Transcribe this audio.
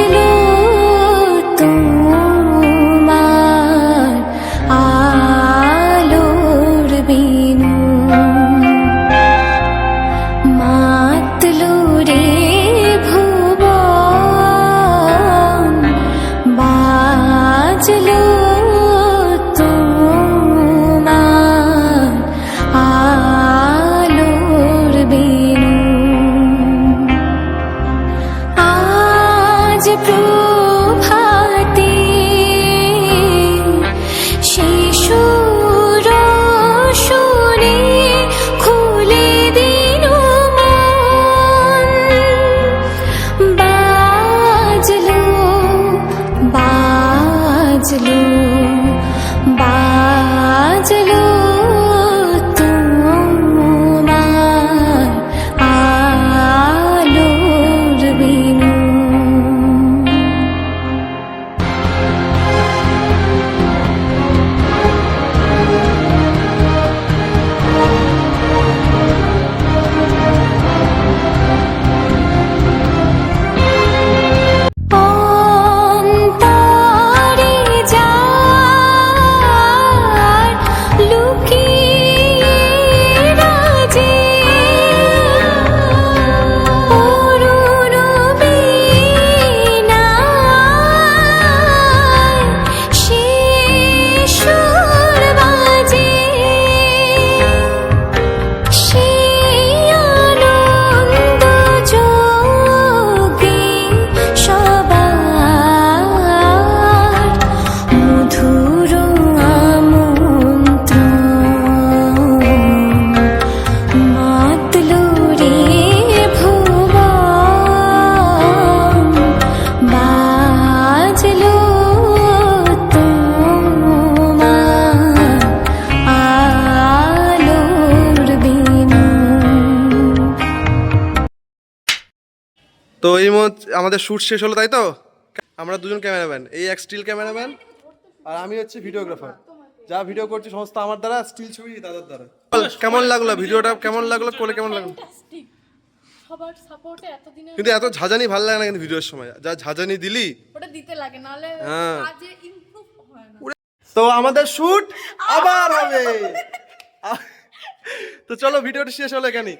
তোমার তো এই মুহূর্তে আমাদের শ্যুট শেষ হলো তাই তো? আমরা দুজন ক্যামেরাম্যান এই এক স্টিল ক্যামেরাম্যান আর আমি হচ্ছে ভিডিওগ্রাফার। যা ভিডিও করছি সমস্ত আমার দ্বারা স্টিল ছবি দাদার দ্বারা। কেমন লাগল ভিডিওটা? কেমন লাগল? করে কেমন লাগল? সবার সাপোর্টে এতদিনে কিন্তু এত ঝাঁঝানি ভালো লাগে না কিন্তু ভিডিওর সময়। যা ঝাঁঝানি দিলি। ওটা দিতে লাগে নাহলে হ্যাঁ। কাজে ইমপ্রুভ হয় না। তো আমাদের শ্যুট আবার হবে। তো চলো ভিডিওটা শেষ হলো এখানে